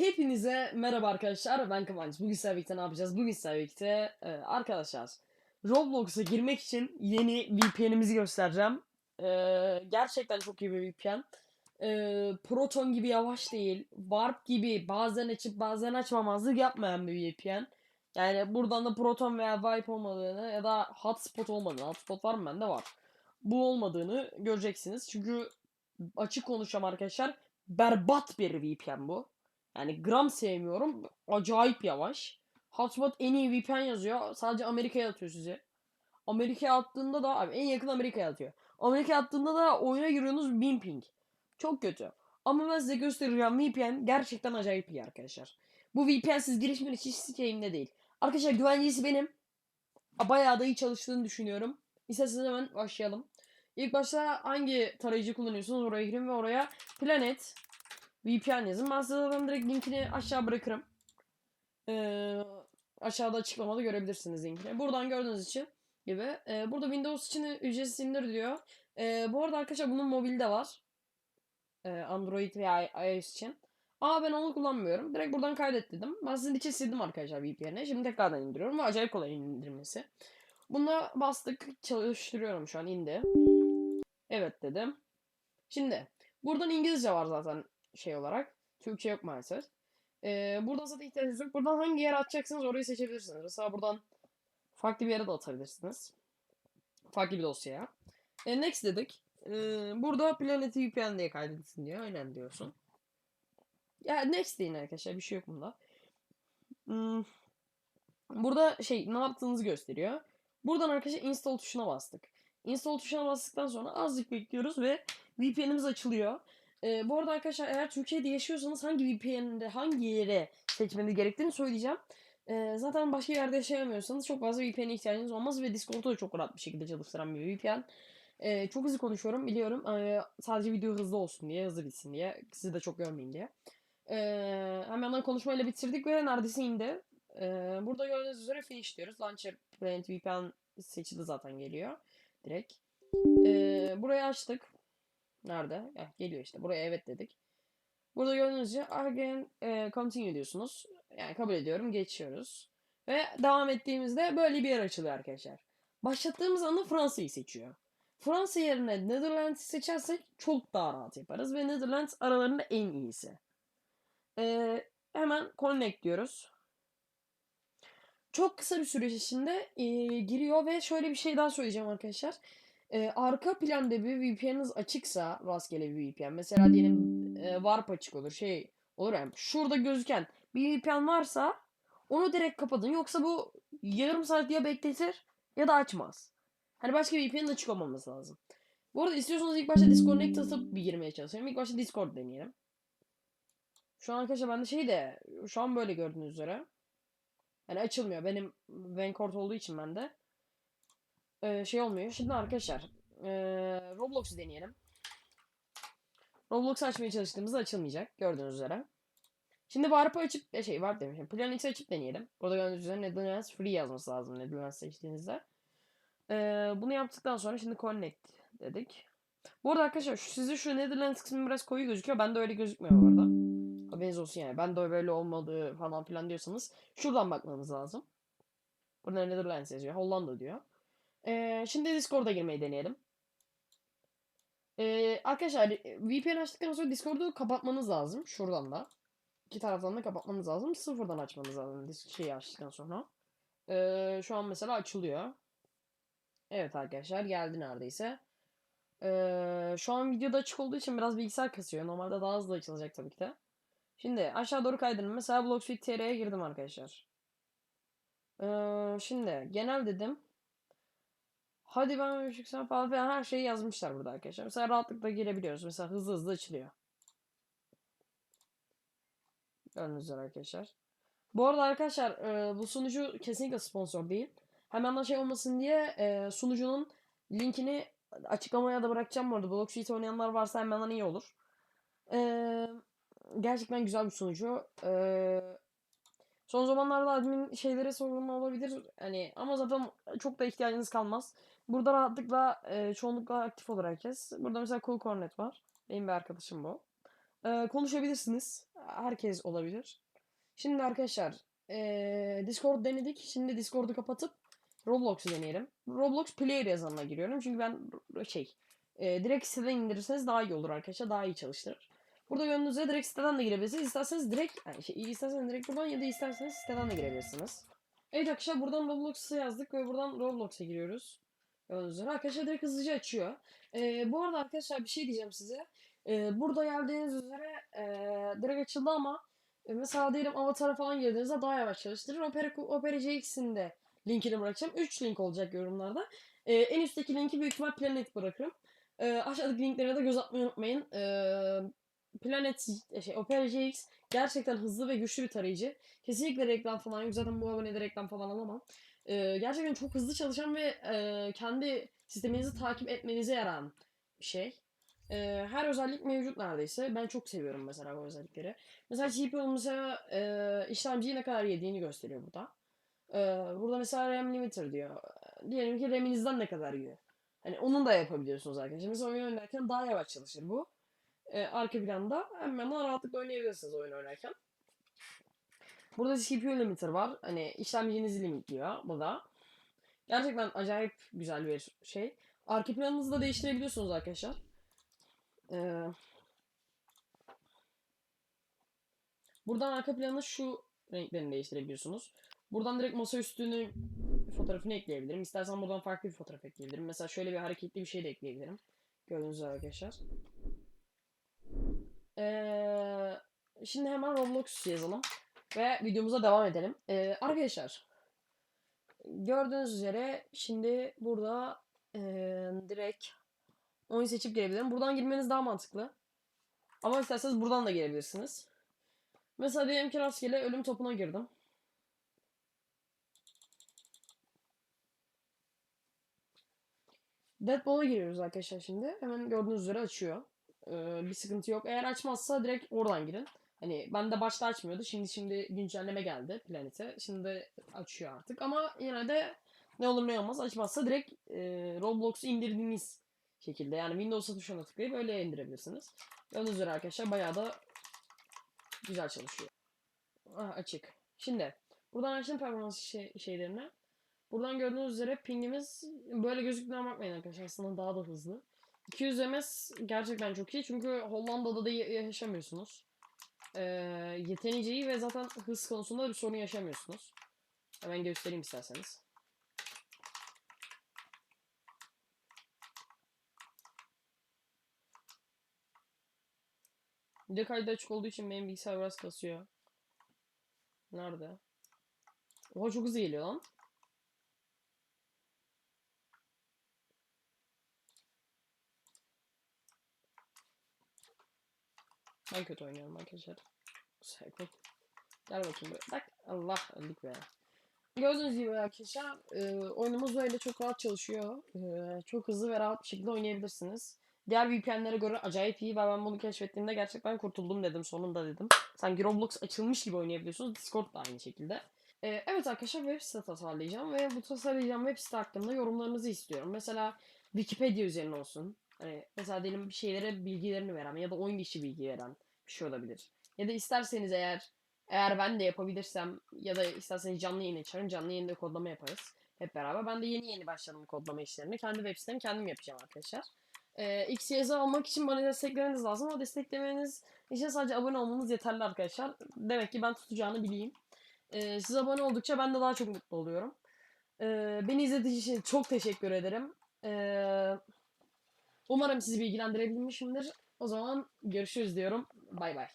Hepinize merhaba arkadaşlar ben Kıvanç. Bugün sizlerle ne yapacağız? Bugün sizlerle e, arkadaşlar Roblox'a girmek için yeni VPN'imizi göstereceğim. E, gerçekten çok iyi bir VPN. E, Proton gibi yavaş değil. Warp gibi bazen açıp bazen açmamazlık yapmayan bir VPN. Yani buradan da Proton veya Vibe olmadığını ya da Hotspot olmadığını, Hotspot var mı bende var. Bu olmadığını göreceksiniz. Çünkü açık konuşacağım arkadaşlar. Berbat bir VPN bu. Yani gram sevmiyorum. Acayip yavaş. Hotspot en iyi VPN yazıyor. Sadece Amerika'ya atıyor sizi. Amerika'ya attığında da abi en yakın Amerika'ya atıyor. Amerika'ya attığında da oyuna giriyorsunuz 1000 ping. Çok kötü. Ama ben size göstereceğim VPN gerçekten acayip iyi arkadaşlar. Bu VPN'siz girişimin hiç şeyimde değil. Arkadaşlar güvencesi benim. Bayağı da iyi çalıştığını düşünüyorum. İsterseniz hemen başlayalım. İlk başta hangi tarayıcı kullanıyorsunuz oraya girin ve oraya Planet VPN yazın. Ben size zaten direkt linkini aşağı bırakırım. Ee, aşağıda açıklamada görebilirsiniz linkini. Buradan gördüğünüz için gibi. Ee, burada Windows için ücretsiz indir diyor. Ee, bu arada arkadaşlar bunun mobilde var. Ee, Android veya iOS için. Ama ben onu kullanmıyorum. Direkt buradan kaydet dedim. Ben sizin için sildim arkadaşlar VPN'i. Şimdi tekrardan indiriyorum ve acayip kolay indirmesi. Buna bastık. Çalıştırıyorum şu an indi. Evet dedim. Şimdi buradan İngilizce var zaten şey olarak. Türkçe yok maalesef. Ee, buradan zaten ihtiyacınız yok. Buradan hangi yere atacaksınız orayı seçebilirsiniz. Mesela buradan farklı bir yere de atabilirsiniz. Farklı bir dosyaya. E, next dedik. Ee, burada Planet VPN diye kaydedilsin diyor. Aynen diyorsun. Ya next deyin arkadaşlar. Bir şey yok bunda. Hmm. Burada şey ne yaptığınızı gösteriyor. Buradan arkadaşlar install tuşuna bastık. Install tuşuna bastıktan sonra azıcık bekliyoruz ve VPN'imiz açılıyor. Ee, bu arada arkadaşlar eğer Türkiye'de yaşıyorsanız hangi VPN'de hangi yere seçmeniz gerektiğini söyleyeceğim. Ee, zaten başka yerde yaşayamıyorsanız çok fazla VPN'e ihtiyacınız olmaz ve Discord'u da çok rahat bir şekilde çalıştıran bir VPN. Ee, çok hızlı konuşuyorum biliyorum. Ee, sadece video hızlı olsun diye, hızlı bitsin diye. Sizi de çok görmeyin diye. Ee, hemen konuşmayla bitirdik ve neredeyse indi. Ee, burada gördüğünüz üzere finish diyoruz. Launcher Planet VPN seçili zaten geliyor. Direkt. Ee, burayı açtık. Nerede? Eh, geliyor işte. Buraya evet dedik. Burada gördüğünüz gibi again e, continue diyorsunuz. Yani kabul ediyorum. Geçiyoruz. Ve devam ettiğimizde böyle bir yer açılıyor arkadaşlar. Başlattığımız anda Fransa'yı seçiyor. Fransa yerine Netherlands'ı seçersek çok daha rahat yaparız. Ve Netherlands aralarında en iyisi. Ee, hemen connect diyoruz. Çok kısa bir süre içinde e, giriyor ve şöyle bir şey daha söyleyeceğim arkadaşlar. E, arka planda bir VPN'iniz açıksa rastgele bir VPN mesela diyelim e, warp açık olur şey olur yani şurada gözüken bir VPN varsa onu direkt kapatın yoksa bu yarım saat ya bekletir ya da açmaz. Hani başka bir VPN'in açık olmaması lazım. Bu arada istiyorsanız ilk başta disconnect atıp bir girmeye çalışayım. İlk başta Discord deneyelim. Şu an arkadaşlar bende şey de şu an böyle gördüğünüz üzere. Yani açılmıyor. Benim Vancouver olduğu için bende. Ee, şey olmuyor. Şimdi arkadaşlar ee, Roblox'u deneyelim. Roblox açmaya çalıştığımızda açılmayacak. Gördüğünüz üzere. Şimdi Warp'ı açıp e, şey Warp demişim. Planet'i açıp deneyelim. Burada gördüğünüz üzere Netherlands Free yazması lazım Netherlands seçtiğinizde. Ee, bunu yaptıktan sonra şimdi Connect dedik. Bu arada arkadaşlar şu, size şu Netherlands kısmı biraz koyu gözüküyor. Bende öyle gözükmüyor bu arada. Haberiniz olsun yani. Ben de böyle olmadığı falan filan diyorsanız şuradan bakmanız lazım. Burada Netherlands yazıyor. Hollanda diyor. Ee, şimdi Discord'a girmeyi deneyelim. Ee, arkadaşlar VPN açtıktan sonra Discord'u kapatmanız lazım. Şuradan da. İki taraftan da kapatmanız lazım. Sıfırdan açmanız lazım şeyi açtıktan sonra. Ee, şu an mesela açılıyor. Evet arkadaşlar geldi neredeyse. Ee, şu an videoda açık olduğu için biraz bilgisayar kasıyor. Normalde daha hızlı açılacak tabii ki de. Şimdi aşağı doğru kaydırın. Mesela Bloxfit TR'ye girdim arkadaşlar. Ee, şimdi genel dedim. Hadi ben ışıksam falan filan her şeyi yazmışlar burada arkadaşlar. Mesela rahatlıkla girebiliyoruz. Mesela hızlı hızlı açılıyor. Gördüğünüz arkadaşlar. Bu arada arkadaşlar e, bu sunucu kesinlikle sponsor değil. Hemen de şey olmasın diye e, sunucunun linkini açıklamaya da bırakacağım bu arada. Bloxfit oynayanlar varsa hemen iyi olur. Eee gerçekten güzel bir sunucu. Ee, son zamanlarda admin şeylere sorun olabilir. Hani ama zaten çok da ihtiyacınız kalmaz. Burada rahatlıkla e, çoğunlukla aktif olur herkes. Burada mesela Cool Cornet var. Benim bir arkadaşım bu. Ee, konuşabilirsiniz. Herkes olabilir. Şimdi arkadaşlar ee, Discord denedik. Şimdi Discord'u kapatıp Roblox'u deneyelim. Roblox Player yazanına giriyorum. Çünkü ben şey ee, direkt siteden indirirseniz daha iyi olur arkadaşlar. Daha iyi çalıştırır. Burada üzere direkt siteden de girebilirsiniz. İsterseniz direkt yani şey, isterseniz direkt buradan ya da isterseniz siteden de girebilirsiniz. Evet arkadaşlar buradan Roblox'u yazdık ve buradan Roblox'a giriyoruz. Gördüğünüz üzere arkadaşlar direkt hızlıca açıyor. Ee, bu arada arkadaşlar bir şey diyeceğim size. Ee, burada geldiğiniz üzere ee, direkt açıldı ama e, mesela diyelim avatara falan girdiğinizde daha yavaş çalıştırır. Opera, Opera GX'in de linkini bırakacağım. 3 link olacak yorumlarda. Ee, en üstteki linki büyük ihtimal Planet bırakırım. Ee, aşağıdaki linklere de göz atmayı unutmayın. Ee, Planet şey, Opera GX gerçekten hızlı ve güçlü bir tarayıcı. Kesinlikle reklam falan yok. Zaten bu abonede reklam falan alamam. Ee, gerçekten çok hızlı çalışan ve e, kendi sisteminizi takip etmenize yarayan bir şey. Ee, her özellik mevcut neredeyse. Ben çok seviyorum mesela bu özellikleri. Mesela CPU mesela e, işlemciyi ne kadar yediğini gösteriyor burada. Ee, burada mesela RAM limiter diyor. Diyelim ki RAM'inizden ne kadar yiyor. Hani onun da yapabiliyorsunuz arkadaşlar. Mesela oyun oynarken daha yavaş çalışır bu. Ee, arka planda hemen rahatlıkla oynayabilirsiniz oyun oynarken. Burada CPU limiter var. Hani işlemcinizi limitliyor bu da. Gerçekten acayip güzel bir şey. Arka planınızı da değiştirebiliyorsunuz arkadaşlar. Ee, buradan arka planı şu renklerini değiştirebiliyorsunuz. Buradan direkt masaüstünün fotoğrafını ekleyebilirim. İstersen buradan farklı bir fotoğraf ekleyebilirim. Mesela şöyle bir hareketli bir şey de ekleyebilirim. Gördüğünüz üzere arkadaşlar. Ee, şimdi hemen Roblox yazalım. Ve videomuza devam edelim. Ee, arkadaşlar. Gördüğünüz üzere şimdi burada ee, direkt oyun seçip girebilirim. Buradan girmeniz daha mantıklı. Ama isterseniz buradan da girebilirsiniz. Mesela diyelim ki rastgele ölüm topuna girdim. Deadball'a giriyoruz arkadaşlar şimdi. Hemen gördüğünüz üzere açıyor. Ee, bir sıkıntı yok. Eğer açmazsa direkt oradan girin. Hani ben de başta açmıyordu. Şimdi şimdi güncelleme geldi Planet'e. Şimdi açıyor artık. Ama yine de ne olur ne olmaz açmazsa direkt e, Roblox'u indirdiğiniz şekilde. Yani Windows'a tuşuna tıklayıp öyle indirebilirsiniz. Gördüğünüz üzere arkadaşlar bayağı da güzel çalışıyor. Ah, açık. Şimdi buradan açtım performans şey, şeylerine. Buradan gördüğünüz üzere pingimiz böyle gözüktüğüne bakmayın arkadaşlar. Aslında daha da hızlı. 200 ms gerçekten çok iyi. Çünkü Hollanda'da da ya- yaşamıyorsunuz. Ee, yeterince ve zaten hız konusunda bir sorun yaşamıyorsunuz. Hemen göstereyim isterseniz. Video kaydı açık olduğu için benim bilgisayar biraz kasıyor. Nerede? Oha çok hızlı geliyor lan. Ben kötü oynuyorum arkadaşlar. Psycho. Gel bakayım buraya. Bak Allah öldük be. Gördüğünüz gibi arkadaşlar e, oyunumuz böyle çok rahat çalışıyor. E, çok hızlı ve rahat bir şekilde oynayabilirsiniz. Diğer VPN'lere göre acayip iyi ve ben bunu keşfettiğimde gerçekten kurtuldum dedim sonunda dedim. Sanki Roblox açılmış gibi oynayabiliyorsunuz. Discord da aynı şekilde. E, evet arkadaşlar web site tasarlayacağım ve bu tasarlayacağım web site hakkında yorumlarınızı istiyorum. Mesela Wikipedia üzerine olsun. Hani mesela diyelim bir şeylere bilgilerini veren ya da oyun dışı bilgi veren bir şey olabilir. Ya da isterseniz eğer eğer ben de yapabilirsem ya da isterseniz canlı yayın açarım. Canlı yayında kodlama yaparız. Hep beraber. Ben de yeni yeni başladım kodlama işlerini. Kendi web sitemi kendim yapacağım arkadaşlar. Ee, XYZ almak için bana desteklemeniz lazım ama desteklemeniz için sadece abone olmanız yeterli arkadaşlar. Demek ki ben tutacağını bileyim. Ee, siz abone oldukça ben de daha çok mutlu oluyorum. Ee, beni izlediğiniz için çok teşekkür ederim. Ee, umarım sizi bilgilendirebilmişimdir. O zaman görüşürüz diyorum. Bye bye.